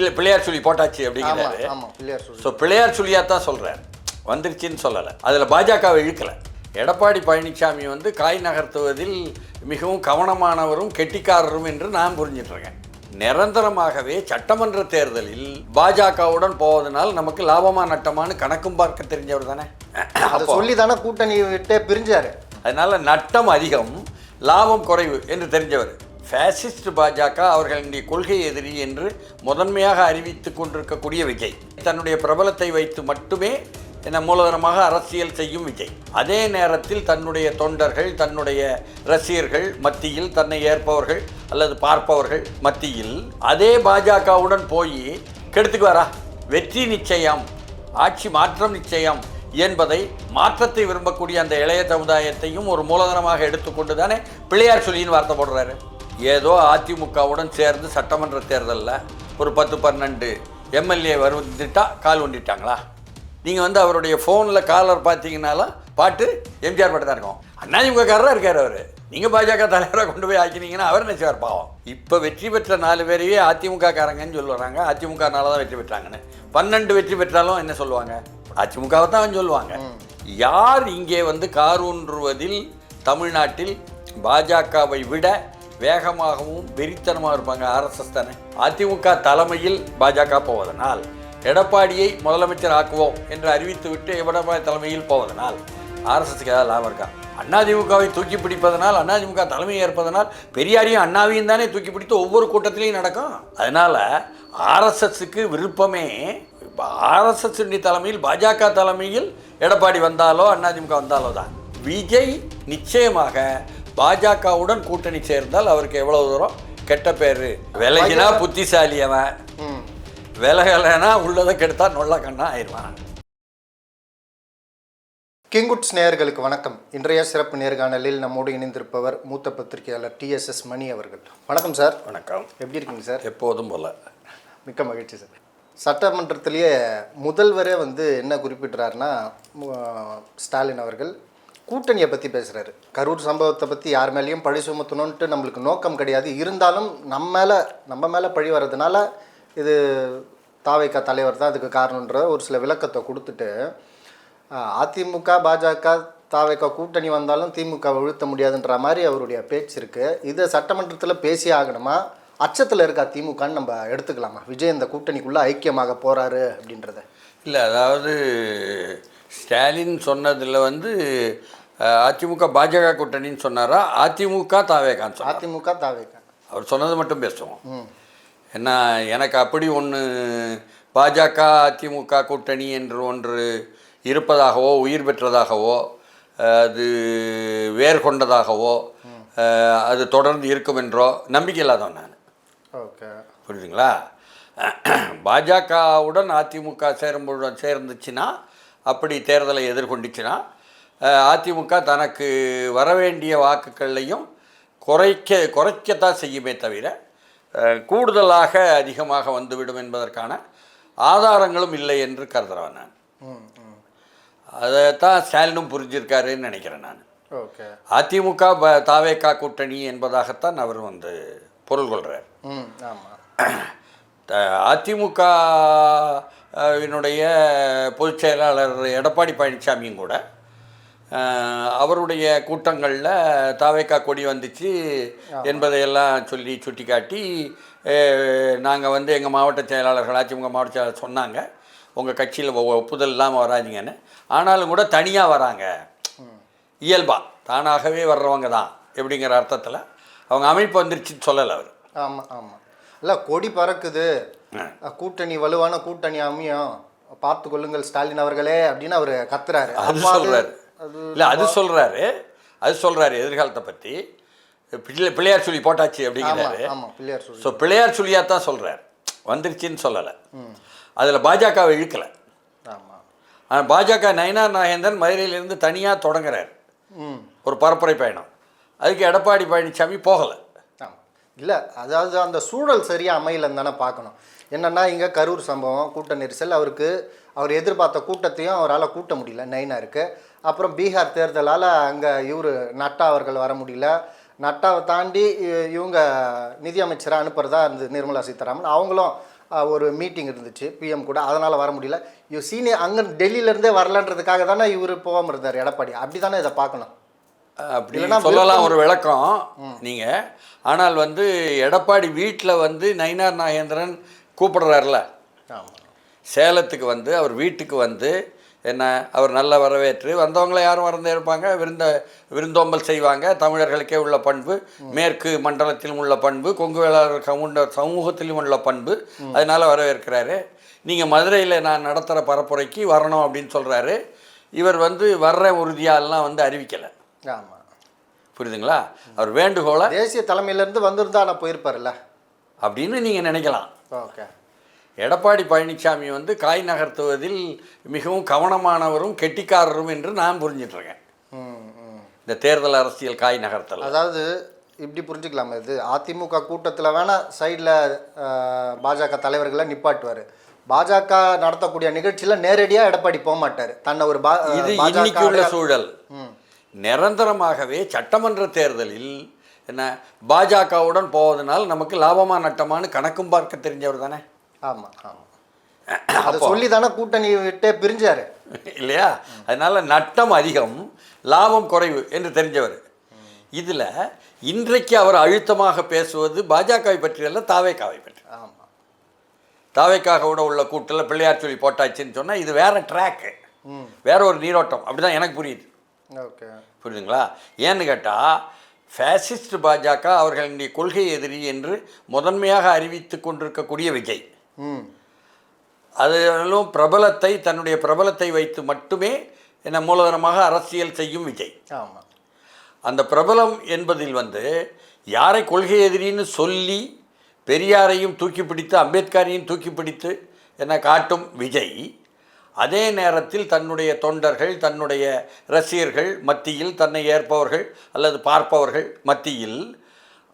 பிள்ளை பிள்ளையார் சொல்லி போட்டாச்சு அப்படிங்கிறாரு. பிள்ளையார் சொல்லி. ஸோ பிள்ளையார் சொல்லியாக தான் சொல்கிறார் வந்துருச்சுன்னு சொல்லலை. அதில் பாஜகவை இழுக்கலை. எடப்பாடி பழனிசாமி வந்து காய் நகர்த்துவதில் மிகவும் கவனமானவரும் கெட்டிக்காரரும் என்று நான் புரிஞ்சிட்டு இருக்கேன் நிரந்தரமாகவே சட்டமன்ற தேர்தலில் பாஜகவுடன் போவதனால் நமக்கு லாபமா நட்டமான்னு கணக்கும் பார்க்க தெரிஞ்சவர் தானே? அதை சொல்லி தானே கூட்டணி விட்டே பிரிஞ்சாரு. அதனால நட்டம் அதிகம் லாபம் குறைவு என்று தெரிஞ்சவர். ஃபேசிஸ்ட் பாஜக அவர்களின் கொள்கை எதிரி என்று முதன்மையாக அறிவித்துக் கொண்டிருக்கக்கூடிய விஜய். தன்னுடைய பிரபலத்தை வைத்து மட்டுமே என்ன மூலதனமாக அரசியல் செய்யும் விஜய். அதே நேரத்தில் தன்னுடைய தொண்டர்கள் தன்னுடைய ரசிகர்கள் மத்தியில் தன்னை ஏற்பவர்கள் அல்லது பார்ப்பவர்கள் மத்தியில் அதே பாஜகவுடன் போய் கெடுத்துக்கு வரா. வெற்றி நிச்சயம் ஆட்சி மாற்றம் நிச்சயம் என்பதை மாற்றத்தை விரும்பக்கூடிய அந்த இளைய சமுதாயத்தையும் ஒரு மூலதனமாக எடுத்துக்கொண்டு தானே பிள்ளையார் சொல்லின்னு வார்த்தை போடுறாரு. ஏதோ அதிமுகவுடன் சேர்ந்து சட்டமன்ற தேர்தலில் ஒரு பத்து பன்னெண்டு எம்எல்ஏ வந்துட்டா கால் ஒண்டிட்டாங்களா நீங்கள் வந்து அவருடைய ஃபோனில் காலர் பார்த்தீங்கன்னாலும் பாட்டு எம்ஜிஆர் பாட்டு தான் இருக்கும். அதிமுகக்காரராக இருக்கார் அவர். நீங்கள் பாஜக தலைவராக கொண்டு போய் ஆக்கினீங்கன்னா அவர் நினச்சார் பாவம். இப்போ வெற்றி பெற்ற நாலு பேரையே அதிமுக காரங்கன்னு சொல்லுறாங்க. அதிமுகனால தான் வெற்றி பெற்றாங்கன்னு. பன்னெண்டு வெற்றி பெற்றாலும் என்ன சொல்லுவாங்க? அதிமுகவை தான் சொல்லுவாங்க. யார் இங்கே வந்து கார் ஊன்றுவதில் தமிழ்நாட்டில் பாஜகவை விட வேகமாகவும் வெறித்தனமாக இருப்பாங்க ஆர்எஸ்எஸ் தானே? அதிமுக தலைமையில் பாஜக போவதனால் எடப்பாடியை முதலமைச்சர் ஆக்குவோம் என்று அறிவித்துவிட்டு எடப்பாடி தலைமையில் போவதனால் ஆர்எஸ்எஸ்க்கு ஏதாவது லாபம் இருக்கா? அதிமுகவை தூக்கி பிடிப்பதனால் அதிமுக தலைமை ஏற்பதனால் பெரியாரையும் அண்ணாவையும் தானே தூக்கி பிடித்து ஒவ்வொரு கூட்டத்திலையும் நடக்கும். அதனால் ஆர்எஸ்எஸ்க்கு விருப்பமே ஆர்எஸ்எஸ் தலைமையில் பாஜக தலைமையில் எடப்பாடி வந்தாலோ அதிமுக வந்தாலோ தான். விஜய் நிச்சயமாக பாஜகவுடன் கூட்டணி சேர்ந்தால் அவருக்கு எவ்வளவு தூரம்? கெட்ட பேரு. விலகினா புத்திசாலி அவன். ம். விலகலைன்னா உள்ளதை கெடுத்தா நொல்ல கண்ணா ஆயிடுவான். கிங்குட்ஸ் நேயர்களுக்கு வணக்கம். இன்றைய சிறப்பு நேர்காணலில் நம்மோடு இணைந்திருப்பவர் மூத்த பத்திரிகையாளர் டிஎஸ்எஸ் மணி அவர்கள். வணக்கம் சார். வணக்கம். எப்படி இருக்கீங்க சார்? எப்போதும் போல. மிக்க மகிழ்ச்சி சார். சட்டமன்றத்திலேயே முதல்வரே வந்து என்ன குறிப்பிட்றாருன்னா ஸ்டாலின் அவர்கள் கூட்டணியை பற்றி பேசுகிறாரு கரூர் சம்பவத்தை பற்றி யார் மேலேயும் பழி சுமத்தணுன்ட்டு நம்மளுக்கு நோக்கம் கிடையாது. இருந்தாலும் நம்ம மேலே நம்ம மேலே பழி வர்றதுனால இது தாவைக்கா தலைவர் தான் அதுக்கு காரணன்ற ஒரு சில விளக்கத்தை கொடுத்துட்டு அதிமுக பாஜக தாவைக்கா கூட்டணி வந்தாலும் திமுக வீழ்த்த முடியாதுன்ற மாதிரி அவருடைய பேச்சு இருக்குது இதை சட்டமன்றத்தில் பேசி ஆகணுமா? அச்சத்தில் இருக்கா திமுகன்னு நம்ம எடுத்துக்கலாமா? விஜய் இந்த கூட்டணிக்குள்ளே ஐக்கியமாக போகிறாரு அப்படின்றத. இல்லை அதாவது ஸ்டாலின் சொன்னதில் வந்து அதிமுக பாஜக கூட்டணின்னு சொன்னாரா? அதிமுக தாவேகான்னு அதிமுக தாவைக்கா அவர் சொன்னது மட்டும் பேசுவோம். ம். ஏன்னா எனக்கு அப்படி ஒன்று பாஜக அதிமுக கூட்டணி என்று ஒன்று இருப்பதாகவோ உயிர் பெற்றதாகவோ அது வேர் கொண்டதாகவோ அது தொடர்ந்து இருக்கும் என்றோ நம்பிக்கை இல்லாதவன் நான். ஓகே. புரியுதுங்களா? பாஜகவுடன் அதிமுக சேரும்பொழுது சேர்ந்துச்சுன்னா அப்படி தேர்தலை எதிர்கொண்டுச்சுன்னா அதிமுக தனக்கு வரவேண்டிய வாக்குகளையும் குறைக்க குறைக்கத்தான் செய்யுமே தவிர கூடுதலாக அதிகமாக வந்துவிடும் என்பதற்கான ஆதாரங்களும் இல்லை என்று கருதுகிறேன் நான். ம் அதைத்தான் ஸ்டாலினும் புரிஞ்சிருக்காருன்னு நினைக்கிறேன் நான். ஓகே. அதிமுக தாவேக்கா கூட்டணி என்பதாகத்தான் அவர் வந்து பொருள் கொள்கிறார் அதிமுக அஹ், வினுடைய பொதுச் செயலாளர் எடப்பாடி பழனிசாமியும் கூட அவருடைய கூட்டங்களில் தாவேக்கா கொடி வந்துச்சு என்பதையெல்லாம் சொல்லி சுட்டிக்காட்டி நாங்கள் வந்து எங்கள் மாவட்ட செயலாளர்கள் அதிமுக மாவட்ட செயலாளர் சொன்னாங்க. உங்கள் கட்சியில் ஒப்புதல் இல்லாமல் வராதீங்கன்னு. ஆனாலும் கூட தனியாக வராங்க. இயல்பா. தானாகவே வர்றவங்க தான் எப்படிங்கிற அர்த்தத்தில் அவங்க அமைப்பு வந்துருச்சுன்னு சொல்லலை அவர். ஆமாம் ஆமாம் இல்லை கொடி பறக்குது. கூட்டணி வலுவான கூட்டணி அமையும். பார்த்து கொள்ளுங்கள் ஸ்டாலின் அவர்களே அப்படின்னு அவர் கத்துறாரு. அது சொல்றாரு. இல்லை அது சொல்றாரு. அது சொல்றாரு எதிர்காலத்தை பற்றி பிள்ளை பிள்ளையார் சொல்லி போட்டாச்சு அப்படிங்கிறாரு. பிள்ளையார் சொல்லி ஸோ பிள்ளையார் சொல்லியாக தான் சொல்றாரு. வந்துருச்சுன்னு சொல்லலை. அதில் பாஜகவை இழுக்கலை. ஆமாம் ஆனால் பாஜக நயனார் நாகேந்திரன் மதுரையிலிருந்து தனியாக தொடங்குறாரு. ஒரு பரப்புரை பயணம். அதுக்கு எடப்பாடி பழனிசாமி போகலை. இல்லை அதாவது அந்த சூழல் சரியாக அமையலன்னு தானே பார்க்கணும். என்னென்னா இங்கே கரூர் சம்பவம் கூட்ட நெரிசல் அவருக்கு அவர் எதிர்பார்த்த கூட்டத்தையும் அவரால் கூட்ட முடியல நைனாருக்கு அப்புறம் பீகார் தேர்தலால் அங்கே இவர் நட்டா அவர்கள் வர முடியல. நட்டாவை தாண்டி இவங்க நிதியமைச்சராக அனுப்புறதா இருந்தது நிர்மலா சீதாராமன். அவங்களும் ஒரு மீட்டிங் இருந்துச்சு பிஎம் கூட. அதனால் வர முடியல. இவர் சீனியர் அங்கே டெல்லியிலேருந்தே வரலன்றதுக்காக தானே இவர் போகாமல் இருந்தார் எடப்பாடி. அப்படி தானே இதை பார்க்கணும். அப்படி இல்லைன்னா சொல்லலாம் ஒரு விளக்கம் நீங்கள் ஆனால் வந்து எடப்பாடி வீட்டில் வந்து நயினார் நாகேந்திரன் கூப்பிடுறாருல. சேலத்துக்கு வந்து அவர் வீட்டுக்கு வந்து என்ன அவர் நல்ல வரவேற்று. வந்தவங்களை யாரும் வரந்தே இருப்பாங்க. விருந்த விருந்தோம்பல் செய்வாங்க. தமிழர்களுக்கே உள்ள பண்பு மேற்கு மண்டலத்திலும் உள்ள பண்பு கொங்கு வேளாளர் சமூக சமூகத்திலும் உள்ள பண்பு. அதனால வரவேற்கிறாரு. நீங்கள் மதுரையில் நான் நடத்துகிற பரப்புரைக்கு வரணும் அப்படின்னு சொல்கிறாரு இவர் வந்து வர்ற உறுதியாலாம் வந்து அறிவிக்கலை. ஆமாம் புரியுதுங்களா? அவர் வேண்டுகோளை தேசிய தலைமையிலேருந்து வந்திருந்தா நான் போயிருப்பார்ல அப்படின்னு நீங்கள் நினைக்கலாம். ஓகே. எடப்பாடி பழனிசாமி வந்து காய் நகர்த்துவதில் மிகவும் கவனமானவரும் கெட்டிக்காரரும் என்று நான் புரிஞ்சிட்ருக்கேன் இந்த தேர்தல் அரசியல் காய் நகர்த்தல். அதாவது இப்படி புரிஞ்சுக்கலாமா இது? அதிமுக கூட்டத்தில் வேணா சைடில் பாஜக தலைவர்களை நிப்பாட்டுவார். பாஜக நடத்தக்கூடிய நிகழ்ச்சியில் நேரடியாக எடப்பாடி போக மாட்டார். தன்னை ஒரு பா இது இன்னைக்கு உள்ள சூழல். நிரந்தரமாகவே சட்டமன்ற தேர்தலில் என்ன பாஜகவுடன் போவதனால் நமக்கு லாபமா நட்டமான்னு கணக்கும் பார்க்க தெரிஞ்சவர் தானே? ஆமாம் ஆமாம் அதை சொல்லி தானே கூட்டணி விட்டே பிரிஞ்சாரு. இல்லையா? அதனால நட்டம் அதிகம் லாபம் குறைவு என்று தெரிஞ்சவர். இதில் இன்றைக்கு அவர் அழுத்தமாக பேசுவது பாஜகவை பற்றி அல்ல தாவேக்காவை பற்றி. ஆமாம் தாவேக்காகவோட உள்ள கூட்டில் பிள்ளையார் சொல்லி போட்டாச்சுன்னு சொன்னால் இது வேற ட்ராக்கு வேற ஒரு நீரோட்டம். அப்படிதான் எனக்கு புரியுது. ஓகே. புரியுதுங்களா? ஏன்னு கேட்டால் ஃபேசிஸ்ட் பாஜக அவர்களின் கொள்கை எதிரி என்று முதன்மையாக அறிவித்து கொண்டிருக்கக்கூடிய விஜய். அதிலும் பிரபலத்தை தன்னுடைய பிரபலத்தை வைத்து மட்டுமே என்ன மூலதனமாக அரசியல் செய்யும் விஜய். ஆமாம் அந்த பிரபலம் என்பதில் வந்து யாரை கொள்கை எதிரின்னு சொல்லி பெரியாரையும் தூக்கி பிடித்து அம்பேத்கரையும் தூக்கி பிடித்து என்ன காட்டும் விஜய் அதே நேரத்தில் தன்னுடைய தொண்டர்கள் தன்னுடைய ரசிகர்கள் மத்தியில் தன்னை ஏற்பவர்கள் அல்லது பார்ப்பவர்கள் மத்தியில்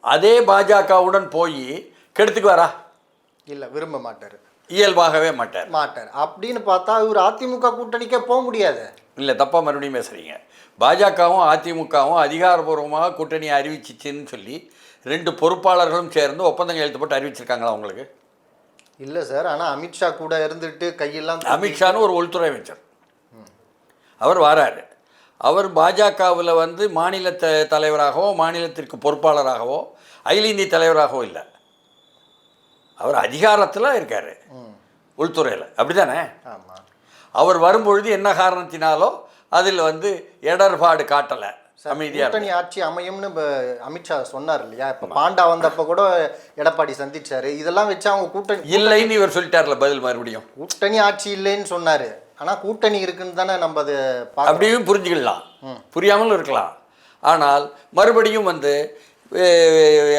அதே பாஜகவுடன் போய் கெடுத்துக்கு வரா? இல்லை விரும்ப மாட்டார். இயல்பாகவே மாட்டார். மாட்டார். அப்படின்னு பார்த்தா இவர் அதிமுக கூட்டணிக்கே போக முடியாது. இல்லை தப்பாக மறுபடியும் பேசுகிறீங்க பாஜகவும் அதிமுகவும் அதிகாரபூர்வமாக கூட்டணி அறிவிச்சிச்சுன்னு சொல்லி ரெண்டு பொறுப்பாளர்களும் சேர்ந்து ஒப்பந்தம் எழுத்து போட்டு அறிவிச்சிருக்காங்களா உங்களுக்கு? இல்லை சார். ஆனால் அமித்ஷா கூட இருந்துட்டு கையெல்லாம் அமித்ஷான்னு ஒரு உள்துறை அமைச்சர். அவர் வராரு. அவர் பாஜகவில் வந்து மாநில த தலைவராகவோ மாநிலத்திற்கு பொறுப்பாளராகவோ அகில இந்திய தலைவராகவோ இல்லை. அவர் அதிகாரத்தில் இருக்கார். உள்துறையில். அப்படிதானே? ஆமாம் அவர் வரும்பொழுது என்ன காரணத்தினாலோ அதில் வந்து இடர்பாடு காட்டலை. கூட்டணி ஆட்சி அமையும்னு இப்ப அமித்ஷா சொன்னார் இல்லையா? இப்போ பாண்டா வந்தப்ப கூட எடப்பாடி சந்திச்சாரு. இதெல்லாம் வச்சு அவங்க கூட்டணி இல்லைன்னு இவர் சொல்லிட்டார்ல பதில் மறுபடியும். கூட்டணி ஆட்சி இல்லைன்னு சொன்னாரு. ஆனா கூட்டணி இருக்குன்னு தானே நம்ம அதை அப்படியும் புரிஞ்சுக்கலாம். புரியாமலும் இருக்கலாம். ஆனால் மறுபடியும் வந்து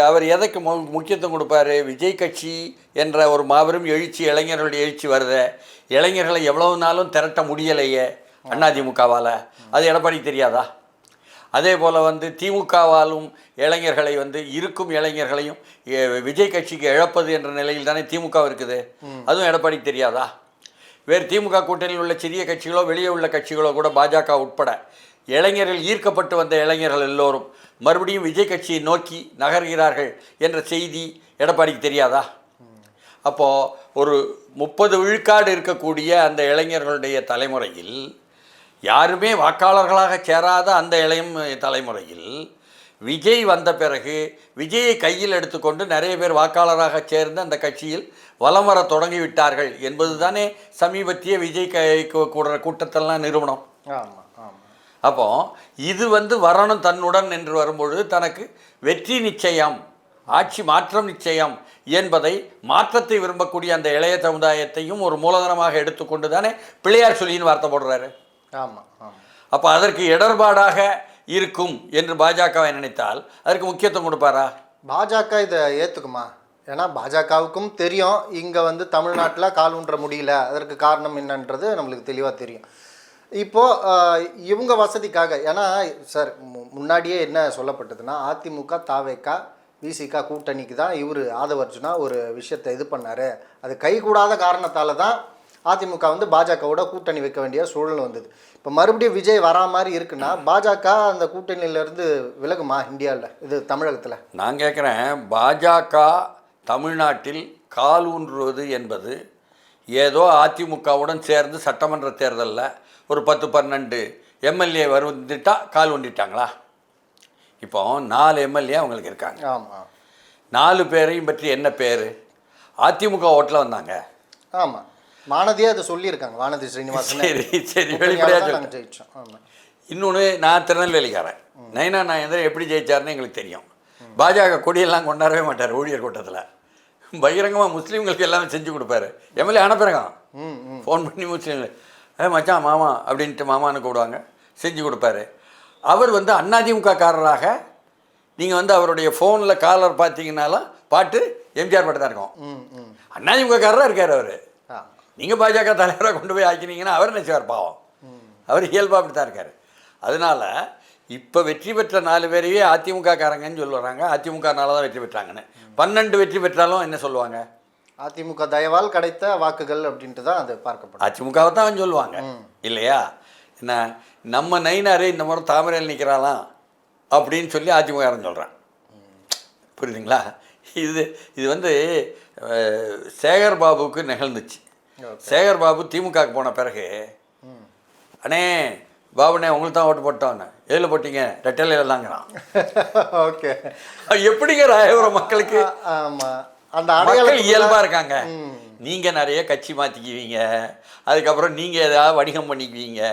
அவர் எதற்கு மு முக்கியத்துவம் கொடுப்பாரு? விஜய் கட்சி என்ற ஒரு மாபெரும் எழுச்சி இளைஞர்களுடைய எழுச்சி வருத. இளைஞர்களை எவ்வளவு நாளும் திரட்ட முடியலையே அதிமுகவால் அது எடப்பாடிக்கு தெரியாதா? அதே போல் வந்து திமுகவாலும் இளைஞர்களை வந்து இருக்கும் இளைஞர்களையும் விஜய் கட்சிக்கு இழப்பது என்ற நிலையில் தானே திமுக இருக்குது. அதுவும் எடப்பாடிக்கு தெரியாதா? வேறு திமுக கூட்டணியில் உள்ள சிறிய கட்சிகளோ வெளியே உள்ள கட்சிகளோ கூட பாஜக உட்பட இளைஞர்கள் ஈர்க்கப்பட்டு வந்த இளைஞர்கள் எல்லோரும் மறுபடியும் விஜய் கட்சியை நோக்கி நகர்கிறார்கள் என்ற செய்தி எடப்பாடிக்கு தெரியாதா? அப்போது ஒரு முப்பது விழுக்காடு இருக்கக்கூடிய அந்த இளைஞர்களுடைய தலைமுறையில் யாருமே வாக்காளர்களாக சேராத அந்த இளையம் தலைமுறையில் விஜய் வந்த பிறகு விஜயை கையில் எடுத்துக்கொண்டு நிறைய பேர் வாக்காளராக சேர்ந்து அந்த கட்சியில் வலம் வர தொடங்கிவிட்டார்கள் என்பது தானே சமீபத்திய விஜய் கை கூடுற கூட்டத்தெல்லாம் நிறுவனம். ஆமாம் அப்போ இது வந்து வரணும் தன்னுடன் என்று வரும்பொழுது தனக்கு வெற்றி நிச்சயம் ஆட்சி மாற்றம் நிச்சயம் என்பதை மாற்றத்தை விரும்பக்கூடிய அந்த இளைய சமுதாயத்தையும் ஒரு மூலதனமாக எடுத்துக்கொண்டு தானே பிள்ளையார் சொல்லின்னு வார்த்தை போடுறாரு. ஆமா ஆமா. அப்போ அதற்கு இடர்பாடாக இருக்கும் என்று பாஜகவை நினைத்தால் அதற்கு முக்கியத்துவம் கொடுப்பாரா? பாஜக இதை ஏற்றுக்குமா ஏன்னா பாஜகவுக்கும் தெரியும் இங்கே வந்து தமிழ்நாட்டில் கால் ஊன்ற முடியல அதற்கு காரணம் என்னன்றது நம்மளுக்கு தெளிவாக தெரியும். இப்போது இவங்க வசதிக்காக ஏன்னா சார் மு- முன்னாடியே என்ன சொல்லப்பட்டதுன்னா அதிமுக தாவேக்கா விசிகா கூட்டணிக்கு தான் இவர் ஆதவர்ஜுனா ஒரு விஷயத்தை இது பண்ணார். அது கைகூடாத காரணத்தால் தான் அதிமுக வந்து பாஜகவோட கூட்டணி வைக்க வேண்டிய சூழல் வந்தது. இப்போ மறுபடியும் விஜய் வரா மாதிரி இருக்குன்னா பாஜக அந்த கூட்டணியிலேருந்து விலகுமா இந்தியாவில் இது தமிழகத்தில்? நான் கேட்குறேன் பாஜக தமிழ்நாட்டில் கால் ஊன்றுவது என்பது ஏதோ அதிமுகவுடன் சேர்ந்து சட்டமன்ற தேர்தலில் ஒரு பத்து பன்னெண்டு எம்எல்ஏ வந்துட்டா கால் ஊண்டிட்டாங்களா இப்போ நாலு எம்எல்ஏ அவங்களுக்கு இருக்காங்க. ஆமாம் நாலு பேரையும் பற்றி என்ன பேர்? அதிமுக ஓட்டில் வந்தாங்க. ஆமாம் வானதியே அதை சொல்லியிருக்காங்க. வானதி ஸ்ரீனிவாசன் சரி சரி. வெளிப்படையாக ஜெயிச்சோம். ஆமாம் இன்னொன்று நான் திருநெல்வேலிக்காரன். நைனா நாயந்திரன் எப்படி ஜெயிச்சாருன்னு எங்களுக்கு தெரியும். பாஜக கொடியெல்லாம் கொண்டாடவே மாட்டார் ஊழியர் கூட்டத்தில். பகிரங்கமாக முஸ்லீம்களுக்கு எல்லாமே செஞ்சு கொடுப்பாரு. எம்எல்ஏ ம் ஃபோன் பண்ணி முஸ்லீம்கள் ஏ மச்சான் மாமா அப்படின்ட்டு மாமான்னு கூப்பிடுவாங்க. செஞ்சு கொடுப்பாரு. அவர் வந்து அதிமுக காரராக நீங்கள் வந்து அவருடைய ஃபோனில் காலர் பார்த்தீங்கன்னாலும் பாட்டு எம்ஜிஆர் பாட்டு தான் இருக்கும். ம் ம். அதிமுக காரராக இருக்கார் அவர். நீங்கள் பாஜக தலைவராக கொண்டு போய் ஆக்கினீங்கன்னா அவர் நினைச்சார் பாவம். அவர் இயல்பாக அப்படி தான் இருக்கார். அதனால் இப்போ வெற்றி பெற்ற நாலு பேரையே அதிமுக காரங்கன்னு சொல்லுறாங்க. அதிமுகனால தான் வெற்றி பெற்றாங்கன்னு. பன்னெண்டு வெற்றி பெற்றாலும் என்ன சொல்லுவாங்க? அதிமுக தயவால் கிடைத்த வாக்குகள் அப்படின்ட்டு தான் அது பார்க்கப்படும். அதிமுகவை தான் சொல்லுவாங்க. இல்லையா? என்ன நம்ம நைனாரே இந்த முறை தாமரையில் நிற்கிறாளாம் அப்படின்னு சொல்லி அதிமுககாரன் சொல்கிறான் புரியுதுங்களா? இது இது வந்து சேகர் பாபுவுக்கு நிகழ்ந்துச்சு. சேகர் பாபு திமுகவுக்கு போன பிறகு அண்ணே பாபுண்ணே உங்களுக்கு தான் ஓட்டு போட்டோன்னு எதில் போட்டீங்க ரெட்டலையில் தாங்கிறான். ஓகே. எப்படிங்க ராயபுரம் மக்களுக்கு? ஆமாம் அந்த அடையாளம் இயல்பா இருக்காங்க. ம். நீங்க நிறைய கட்சி மாத்திக்குவீங்க. அதுக்கப்புறம் நீங்க ஏதாவது வணிகம் பண்ணிக்குவீங்க.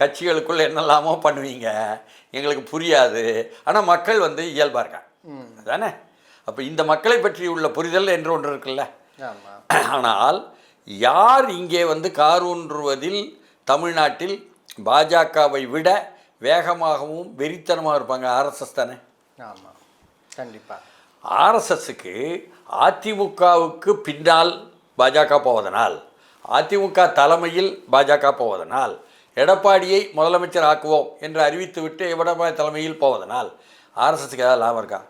கட்சிகளுக்குள்ள என்னெல்லாமோ பண்ணுவீங்க. எங்களுக்கு புரியாது. ஆனா மக்கள் வந்து இயல்பா இருக்காங்க. ம். அதானே? அப்ப இந்த மக்களை பற்றி உள்ள புரிதல் என்று ஒன்று இருக்குல்ல? ஆனால் யார் இங்கே வந்து கார் ஊன்றுவதில் தமிழ்நாட்டில் பாஜகவை விட வேகமாகவும் வெறித்தனமாக இருப்பாங்க? ஆர்எஸ்எஸ் தானே? ஆமாம் கண்டிப்பாக ஆர்எஸ்எஸ்க்கு அதிமுகவுக்கு பின்னால் பாஜக போவதனால் அதிமுக தலைமையில் பாஜக போவதனால் எடப்பாடியை முதலமைச்சர் ஆக்குவோம் என்று அறிவித்துவிட்டு எடப்பாடி தலைமையில் போவதனால் ஆர்எஸ்எஸ்க்கு ஏதாவது லாபம் இருக்கா?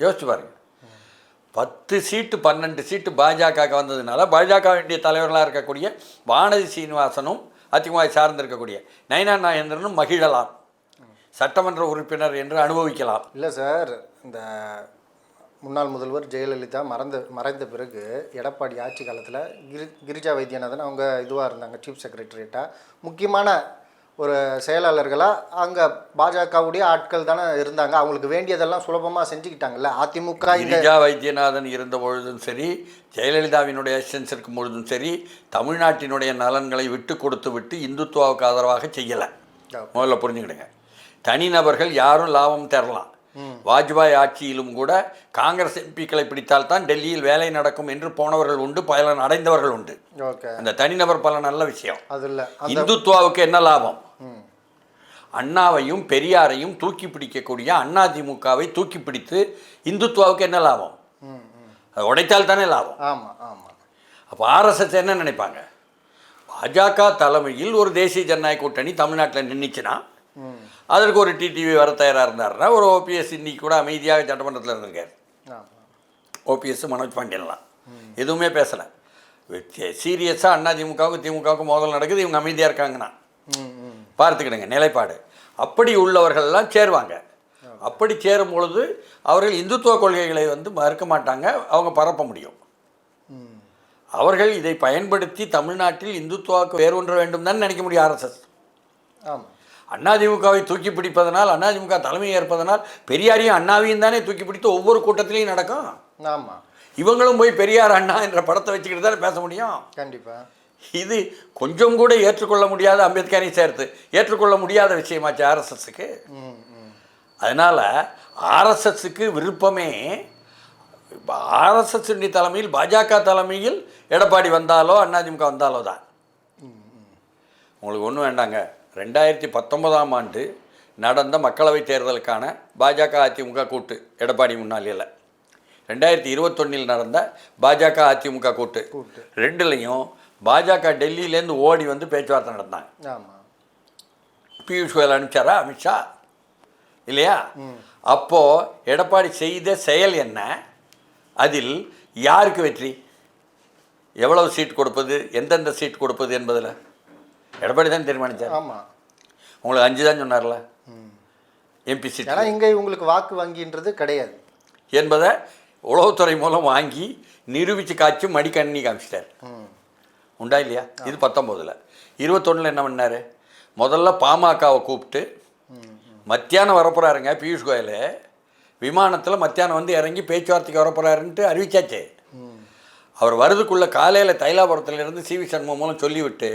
யோசிச்சு பாருங்க. பத்து சீட்டு பன்னெண்டு சீட்டு பாஜகவுக்கு வந்ததுனால பாஜக வேண்டிய தலைவர்களாக இருக்கக்கூடிய வானதி சீனிவாசனும் அதிமுக சார்ந்திருக்கக்கூடிய நயனா நாகேந்திரனும் மகிழலாம். சட்டமன்ற உறுப்பினர் என்று அனுபவிக்கலாம். இல்லை சார் இந்த முன்னாள் முதல்வர் ஜெயலலிதா மறந்த மறைந்த பிறகு எடப்பாடி ஆட்சி காலத்தில் கிரி கிரிஜா வைத்தியநாதன் அவங்க இதுவாக இருந்தாங்க சீஃப் செக்ரட்டரியேட்டாக முக்கியமான ஒரு செயலாளர்களாக அங்கே பாஜகவுடைய ஆட்கள் தானே இருந்தாங்க. அவங்களுக்கு வேண்டியதெல்லாம் சுலபமாக செஞ்சுக்கிட்டாங்கல்ல. அதிமுக கிரிஜா வைத்தியநாதன் இருந்த பொழுதும் சரி ஜெயலலிதாவினுடைய அசிஸ்டன்ஸ் இருக்கும் பொழுதும் சரி தமிழ்நாட்டினுடைய நலன்களை விட்டு கொடுத்து விட்டு இந்துத்துவாவுக்கு ஆதரவாக செய்யலை. முதல்ல புரிஞ்சுக்கிடுங்க. தனிநபர்கள் யாரும் லாபம் தரலாம். வாஜ்பாய் ஆட்சியிலும் கூட காங்கிரஸ் எம்பிக்களை பிடித்தால் தான் டெல்லியில் வேலை நடக்கும் என்று போனவர்கள் உண்டு பலன் அடைந்தவர்கள் உண்டு. அந்த தனிநபர் பல நல்ல விஷயம். அது இல்லை. அந்த இந்துத்துவாவுக்கு என்ன லாபம்? அண்ணாவையும் பெரியாரையும் தூக்கி பிடிக்கக்கூடிய அதிமுகவை தூக்கி பிடித்து இந்துத்துவாவுக்கு என்ன லாபம்? அது உடைத்தால் தானே லாபம். ஆமாம் ஆமாம் அப்போ ஆர்எஸ்எஸ் என்ன நினைப்பாங்க? பாஜக தலைமையில் ஒரு தேசிய ஜனநாயக கூட்டணி தமிழ்நாட்டில் நின்றுச்சுன்னா அதற்கு ஒரு டிடிவி வர தயாராக இருந்தாருன்னா ஒரு ஓபிஎஸ் இன்னைக்கு கூட அமைதியாக சட்டமன்றத்தில் இருந்திருக்காரு. ஓபிஎஸ் மனோஜ் பாண்டியன்லாம். எதுவுமே பேசலை. சீரியஸாக அதிமுகவுக்கு திமுகவுக்கு மோதல் நடக்குது இவங்க அமைதியாக இருக்காங்கன்னா. பார்த்துக்கிடுங்க நிலைப்பாடு. அப்படி உள்ளவர்கள்லாம் சேருவாங்க. அப்படி சேரும் பொழுது அவர்கள் இந்துத்துவ கொள்கைகளை வந்து மறுக்க மாட்டாங்க அவங்க பரப்ப முடியும். அவர்கள் இதை பயன்படுத்தி தமிழ்நாட்டில் இந்துத்துவாவுக்கு வேரூன்ற வேண்டும் தான் நினைக்க முடியும் ஆர்எஸ்எஸ் ஆமாம் அதிமுகவை தூக்கி பிடிப்பதனால் அதிமுக தலைமை ஏற்பதனால் பெரியாரையும் அண்ணாவையும் தானே தூக்கி பிடித்து ஒவ்வொரு கூட்டத்திலையும் நடக்கும்? ஆமாம் இவங்களும் போய் பெரியார் அண்ணா என்ற படத்தை வச்சுக்கிட்டு தானே பேச முடியும்? கண்டிப்பாக இது கொஞ்சம் கூட ஏற்றுக்கொள்ள முடியாத அம்பேத்கரையும் சேர்த்து ஏற்றுக்கொள்ள முடியாத விஷயமாச்சு ஆர்எஸ்எஸ்க்கு. அதனால் ஆர்எஸ்எஸ்க்கு விருப்பமே ஆர்எஸ்எஸ் தலைமையில் பாஜக தலைமையில் எடப்பாடி வந்தாலோ அதிமுக வந்தாலோ தான். உங்களுக்கு ஒன்றும் வேண்டாங்க. ரெண்டாயிரத்தி பத்தொன்பதாம் ஆண்டு நடந்த மக்களவைத் தேர்தலுக்கான பாஜக அதிமுக கூட்டு எடப்பாடி முன்னாளில் ரெண்டாயிரத்தி இருபத்தொன்னில் நடந்த பாஜக அதிமுக கூட்டு. ரெண்டுலேயும் பாஜக டெல்லியிலேருந்து ஓடி வந்து பேச்சுவார்த்தை நடந்தாங்க. பியூஷ் கோயல் அனுப்பிச்சாரா? அமித்ஷா. இல்லையா? அப்போது எடப்பாடி செய்த செயல் என்ன? அதில் யாருக்கு வெற்றி? எவ்வளவு சீட் கொடுப்பது? எந்தெந்த சீட் கொடுப்பது என்பதில். எடப்பாடி தான் தீர்மானித்தார் ஆமாம் உங்களுக்கு அஞ்சு தான் சொன்னார்ல எம்பி சீட் ஏன்னா இங்கே இவங்களுக்கு வாக்கு வங்கின்றது கிடையாது. என்பதை உளவுத்துறை மூலம் வாங்கி நிரூபித்து காய்ச்சி மடிக்கண்ணி காமிச்சிட்டார். உண்டா இல்லையா? இது பத்தொம்போதில் இருபத்தொன்னில் என்ன பண்ணார்? முதல்ல பாமகவை கூப்பிட்டு மத்தியானம் வரப்போறாருங்க பியூஷ் கோயல். விமானத்தில் மத்தியானம் வந்து இறங்கி பேச்சுவார்த்தைக்கு வரப்போறாருன்ட்டு அறிவிச்சாச்சு. அவர் வரதுக்குள்ளே காலையில் தைலாபுரத்துலேருந்து சி வி சண்முகம் மூலம் சொல்லிவிட்டு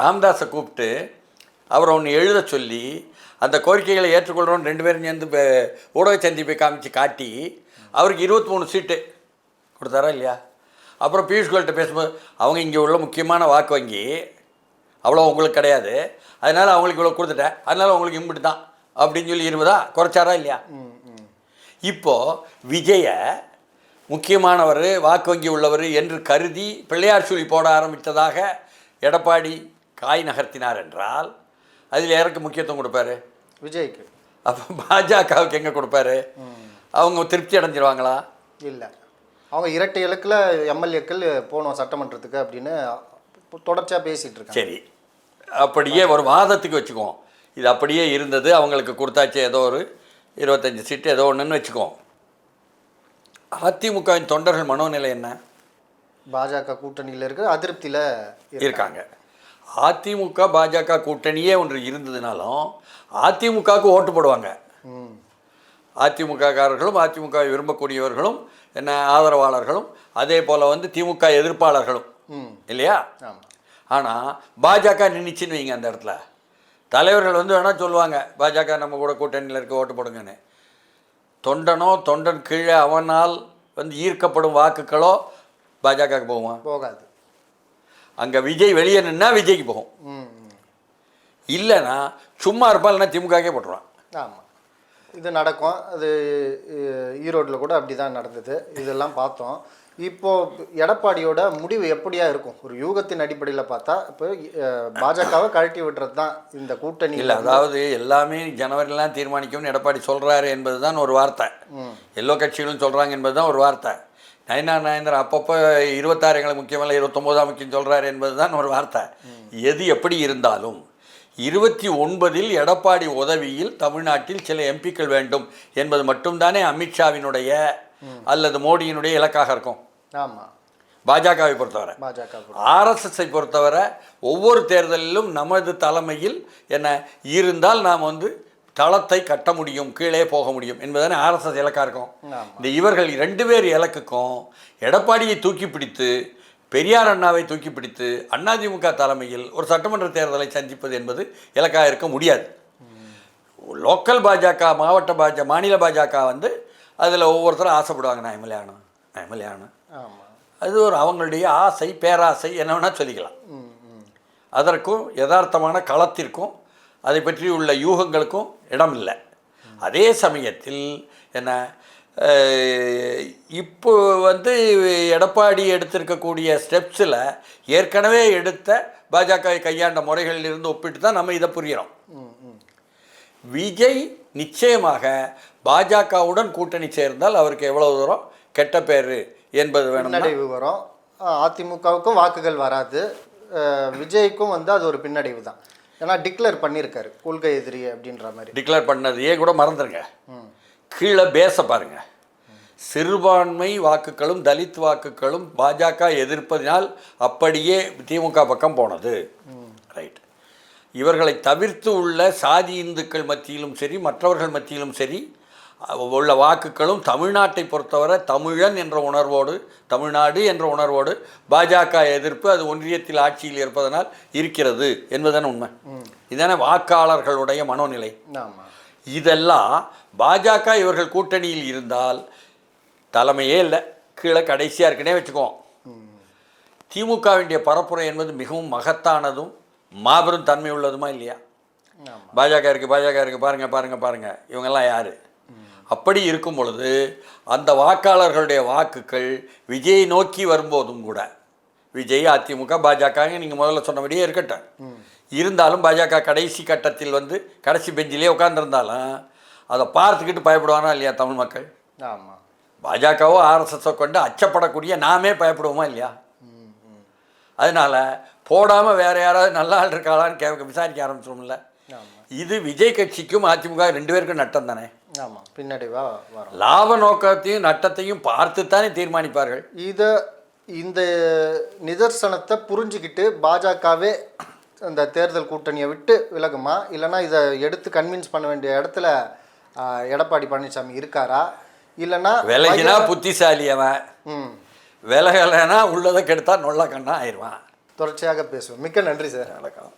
ராம்தாஸை கூப்பிட்டு அவரை ஒன்று எழுத சொல்லி அந்த கோரிக்கைகளை ஏற்றுக்கொள்கிறோம் ரெண்டு பேரும் சேர்ந்து ஊடக சந்திப்பை காமிச்சு காட்டி அவருக்கு இருபத்தி மூணு சீட்டு கொடுத்தாரா இல்லையா? அப்புறம் பியூஷ் கோயல்கிட்ட பேசும்போது அவங்க இங்கே உள்ள முக்கியமான வாக்கு வங்கி அவ்வளோ உங்களுக்கு கிடையாது. அதனால் அவங்களுக்கு இவ்வளோ கொடுத்துட்டேன். அதனால் உங்களுக்கு இம்பிட்டு தான். அப்படின்னு சொல்லி இருபதா குறைச்சாரா இல்லையா? இப்போது விஜய முக்கியமானவர் வாக்கு வங்கி உள்ளவர் என்று கருதி பிள்ளையார் சொல்லி போட ஆரம்பித்ததாக எடப்பாடி காய் நகர்த்தினார் என்றால் அதில் யாருக்கு முக்கியத்துவம் கொடுப்பாரு? விஜய்க்கு. அப்போ பாஜகவுக்கு எங்கே கொடுப்பாரு? அவங்க திருப்தி அடைஞ்சிருவாங்களா? இல்லை. அவங்க இரட்டை இலக்கில் எம்எல்ஏக்கள் போனோம் சட்டமன்றத்துக்கு அப்படின்னு தொடர்ச்சியாக பேசிகிட்டு இருக்காங்க. சரி. அப்படியே ஒரு வாதத்துக்கு வச்சுக்குவோம். இது அப்படியே இருந்தது அவங்களுக்கு கொடுத்தாச்சு ஏதோ ஒரு இருபத்தஞ்சி சீட்டு ஏதோ ஒன்றுன்னு வச்சுக்குவோம். அதிமுகவின் தொண்டர்கள் மனோநிலை என்ன? பாஜக கூட்டணியில் இருக்கிற அதிருப்தியில் இருக்காங்க. அதிமுக பாஜக கூட்டணியே ஒன்று இருந்ததுனாலும் அதிமுகவுக்கு ஓட்டு போடுவாங்க. அதிமுககாரர்களும் அதிமுக விரும்பக்கூடியவர்களும் என்ன ஆதரவாளர்களும் அதே போல் வந்து திமுக எதிர்ப்பாளர்களும். இல்லையா? ஆனால் பாஜக நின்றுச்சுன்னு வைங்க அந்த இடத்துல. தலைவர்கள் வந்து வேணால் சொல்லுவாங்க பாஜக நம்ம கூட கூட்டணியில் இருக்க ஓட்டு போடுங்கன்னு. தொண்டனோ தொண்டன் கீழே அவனால் வந்து ஈர்க்கப்படும் வாக்குகளோ பாஜகவுக்கு போகுமா? போகாது. அங்கே விஜய் வெளியே நின்னா விஜய்க்கு போகும். இல்லைன்னா சும்மா இருப்பான் இல்லைன்னா திமுகவே போட்டுருவான். ஆமாம் இது நடக்கும். அது ஈரோட்டில் கூட அப்படி தான் நடந்தது. இதெல்லாம் பார்த்தோம். இப்போ எடப்பாடியோட முடிவு எப்படியா இருக்கும்? ஒரு யூகத்தின் அடிப்படையில் பார்த்தா இப்போ பாஜகவை கழட்டி விடுறது தான் இந்த கூட்டணி. இல்லை அதாவது எல்லாமே ஜனவரிலாம் தீர்மானிக்கும்னு எடப்பாடி சொல்கிறாரு என்பது தான் ஒரு வார்த்தை. எல்லோ கட்சிகளும் சொல்கிறாங்க என்பது தான் ஒரு வார்த்தை. நயனா நாயந்தர் அப்பப்போ இருபத்தாறு எங்களுக்கு முக்கியமல்ல இருபத்தொம்போதாம் முக்கியம் சொல்கிறாரு என்பது தான் ஒரு வார்த்தை. எது எப்படி இருந்தாலும் இருபத்தி ஒன்பதில் எடப்பாடி உதவியில் தமிழ்நாட்டில் சில எம்பிக்கள் வேண்டும் என்பது மட்டும்தானே அமித்ஷாவினுடைய அல்லது மோடியினுடைய இலக்காக இருக்கும். ஆமாம் பாஜகவை பொறுத்தவரை. ஆர்எஸ்எஸ்ஸை பொறுத்தவரை ஒவ்வொரு தேர்தலிலும் நமது தலைமையில் என்ன இருந்தால் நாம் வந்து தளத்தை கட்ட முடியும் கீழே போக முடியும் என்பதானே ஆர்எஸ்எஸ் இலக்கா இருக்கும் இந்த இவர்கள் ரெண்டு பேர் இலக்குக்கும் எடப்பாடியை தூக்கி பிடித்து பெரியார் அண்ணாவை தூக்கி பிடித்து அதிமுக தலைமையில் ஒரு சட்டமன்ற தேர்தலை சந்திப்பது என்பது இலக்காக இருக்க முடியாது. லோக்கல் பாஜக மாவட்ட பாஜக மாநில பாஜக வந்து அதில் ஒவ்வொருத்தரும் ஆசைப்படுவாங்க நான் எம்எல்ஏ ஆகணும் நான் எம்எல்ஏ ஆமாம் அது ஒரு அவங்களுடைய ஆசை பேராசை என்ன வேணால் சொல்லிக்கலாம். அதற்கும் யதார்த்தமான களத்திற்கும் அதை பற்றி உள்ள யூகங்களுக்கும் இடம் இல்லை அதே சமயத்தில் என்ன இப்போ வந்து எடப்பாடி எடுத்திருக்கக்கூடிய ஸ்டெப்ஸில் ஏற்கனவே எடுத்த பாஜக கையாண்ட முறைகளில் இருந்து ஒப்பிட்டு தான் நம்ம இதை புரிகிறோம் விஜய் நிச்சயமாக பாஜகவுடன் கூட்டணி சேர்ந்தால் அவருக்கு எவ்வளோ தூரம் கெட்ட பேர் என்பது வேணும் பின்னடைவு வரும். அதிமுகவுக்கும் வாக்குகள் வராது. விஜய்க்கும் வந்து அது ஒரு பின்னடைவு தான். ஏன்னா டிக்ளேர் பண்ணியிருக்காரு கொள்கை எதிரி அப்படின்ற மாதிரி. டிக்ளேர் பண்ணதையே கூட மறந்துடுங்க கீழே பேச பாருங்க. சிறுபான்மை வாக்குகளும் தலித் வாக்குகளும் பாஜக எதிர்ப்பதினால் அப்படியே திமுக பக்கம் போனது. ரைட் இவர்களை தவிர்த்து உள்ள சாதி இந்துக்கள் மத்தியிலும் சரி மற்றவர்கள் மத்தியிலும் சரி உள்ள வாக்குகளும் தமிழ்நாட்டை பொறுத்தவரை தமிழன் என்ற உணர்வோடு தமிழ்நாடு என்ற உணர்வோடு பாஜக எதிர்ப்பு அது ஒன்றியத்தில் ஆட்சியில் இருப்பதனால் இருக்கிறது என்பதுதானே உண்மை. இதுதானே வாக்காளர்களுடைய மனோநிலை. இதெல்லாம் பாஜக இவர்கள் கூட்டணியில் இருந்தால் தலைமையே இல்லை. கீழே கடைசியாக இருக்குன்னே வச்சுக்குவோம். திமுகவினுடைய பரப்புரை என்பது மிகவும் மகத்தானதும் மாபெரும் தன்மை உள்ளதுமா இல்லையா? பாஜக இருக்குது பாஜக இருக்குது பாருங்கள் பாருங்கள் பாருங்கள் இவங்கெல்லாம் யார்? அப்படி இருக்கும் பொழுது அந்த வாக்காளர்களுடைய வாக்குகள் விஜயை நோக்கி வரும்போதும் கூட விஜய் அதிமுக பாஜக நீங்கள் முதல்ல சொன்னபடியே இருக்கட்டும். இருந்தாலும் பாஜக கடைசி கட்டத்தில் வந்து கடைசி பெஞ்சிலே உட்காந்துருந்தாலும் அதை பார்த்துக்கிட்டு பயப்படுவானா இல்லையா தமிழ் மக்கள்? ஆமாம் பாஜகவோ ஆர்எஸ்எஸோ கொண்டு அச்சப்படக்கூடிய நாமே பயப்படுவோமா இல்லையா? அதனால போடாமல் வேற யாராவது நல்ல ஆள் இருக்காளான்னு கே விசாரிக்க ஆரம்பிச்சிடும்ல ஆமாம் இது விஜய் கட்சிக்கும் அதிமுக ரெண்டு பேருக்கும் நட்டம் தானே? ஆமாம் பின்னடைவாக வரும். லாப நோக்கத்தையும் நட்டத்தையும் பார்த்துத்தானே தீர்மானிப்பார்கள். இதை இந்த நிதர்சனத்தை புரிஞ்சுக்கிட்டு பாஜகவே அந்த தேர்தல் கூட்டணியை விட்டு விலகுமா? இல்லைன்னா இதை எடுத்து கன்வின்ஸ் பண்ண வேண்டிய இடத்துல எடப்பாடி பழனிசாமி இருக்காரா? இல்லைன்னா விலகினா புத்திசாலி அவன். ம். விலகலைன்னா உள்ளதை கெடுத்தா நொல்ல கண்ணா ஆயிடுவான். தொடர்ச்சியாக பேசுவோம். மிக்க நன்றி சார். வணக்கம்.